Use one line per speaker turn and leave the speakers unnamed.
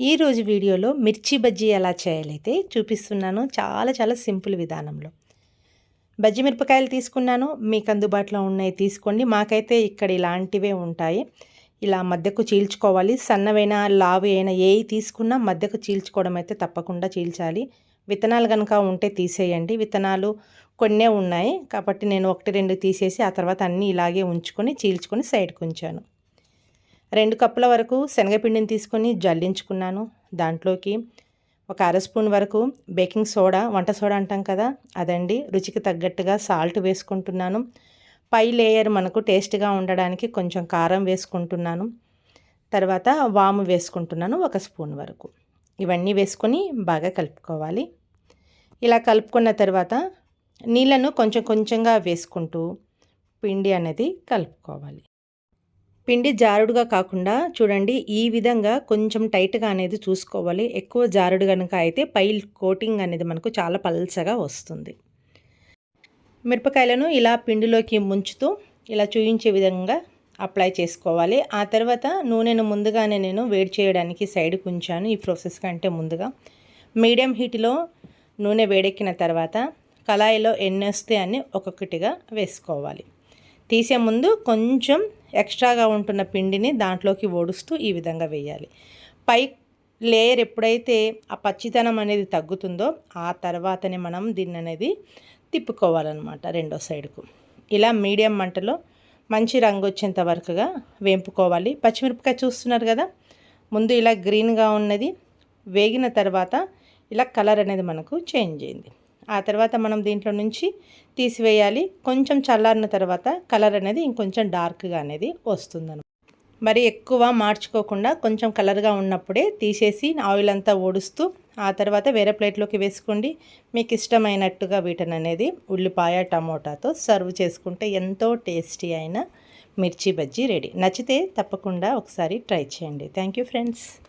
ఈరోజు వీడియోలో మిర్చి బజ్జీ ఎలా చేయాలైతే చూపిస్తున్నాను చాలా చాలా సింపుల్ విధానంలో. బజ్జీ మిరపకాయలు తీసుకున్నాను మీకు అందుబాటులో ఉన్నాయి తీసుకోండి. మాకైతే ఇక్కడ ఇలాంటివే ఉంటాయి. ఇలా మధ్యకు చీల్చుకోవాలి. సన్నవైనా లావు అయినా ఏవి తీసుకున్నా మధ్యకు చీల్చుకోవడం అయితే తప్పకుండా చీల్చాలి. విత్తనాలు కనుక ఉంటే తీసేయండి. విత్తనాలు కొన్నే ఉన్నాయి. కాబట్టి నేను ఒకటి రెండు తీసేసి ఆ తర్వాత అన్నీ ఇలాగే ఉంచుకొని చీల్చుకొని సైడ్కి ఉంచాను. రెండు కప్పుల వరకు శనగపిండిని తీసుకొని జల్లించుకున్నాను. దాంట్లోకి ఒక అర స్పూన్ వరకు బేకింగ్ సోడా వంట సోడా అంటాం కదా అదండి. రుచికి తగ్గట్టుగా సాల్ట్ వేసుకుంటున్నాను. పై లేయర్ మనకు టేస్ట్గా ఉండడానికి కొంచెం కారం వేసుకుంటున్నాను. తర్వాత వాము వేసుకుంటున్నాను ఒక స్పూన్ వరకు. ఇవన్నీ వేసుకొని బాగా కలుపుకోవాలి. ఇలా కలుపుకున్న తర్వాత నీళ్ళను కొంచెం కొంచెంగా వేసుకుంటూ పిండి అనేది కలుపుకోవాలి. పిండి జారుడుగా కాకుండా చూడండి ఈ విధంగా కొంచెం టైట్గా అనేది చూసుకోవాలి. ఎక్కువ జారుడు కనుక అయితే పై కోటింగ్ అనేది మనకు చాలా పల్చగా వస్తుంది. మిరపకాయలను ఇలా పిండిలోకి ముంచుతూ ఇలా చూయించే విధంగా అప్లై చేసుకోవాలి. ఆ తర్వాత నూనెను ముందుగానే నేను వేడి చేయడానికి సైడ్కి ఉంచాను ఈ ప్రాసెస్ కంటే ముందుగా. మీడియం హీట్లో నూనె వేడెక్కిన తర్వాత కళాయిలో ఎన్ని వస్తే అని ఒక్కొక్కటిగా వేసుకోవాలి. తీసే ముందు కొంచెం ఎక్స్ట్రాగా ఉంటున్న పిండిని దాంట్లోకి ఓడుస్తూ ఈ విధంగా వేయాలి. పై లేయర్ ఎప్పుడైతే ఆ పచ్చితనం అనేది తగ్గుతుందో ఆ తర్వాతనే మనం దీన్ని అనేది తిప్పుకోవాలన్నమాట రెండో సైడ్కు. ఇలా మీడియం మంటలో మంచి రంగు వచ్చేంత వరకుగా వేంపుకోవాలి. పచ్చిమిరపకాయ చూస్తున్నారు కదా? ముందు ఇలా గ్రీన్గా ఉన్నది. వేగిన తర్వాత ఇలా కలర్ అనేది మనకు చేంజ్ అయింది. ఆ తర్వాత మనం దీంట్లో నుంచి తీసివేయాలి. కొంచెం చల్లారిన తర్వాత కలర్ అనేది ఇంకొంచెం డార్క్గా అనేది వస్తుంది మరి ఎక్కువ మార్చుకోకుండా కొంచెం కలర్గా ఉన్నప్పుడే తీసేసి ఆయిల్ అంతా ఓడుస్తూ ఆ తర్వాత వేరే ప్లేట్లోకి వేసుకోండి. మీకు ఇష్టమైనట్టుగా వీటన్ అనేది ఉల్లిపాయ టమోటాతో సర్వ్ చేసుకుంటే ఎంతో టేస్టీ అయిన మిర్చి బజ్జీ రెడీ. నచ్చితే తప్పకుండా ఒకసారి ట్రై చేయండి. Thank you friends.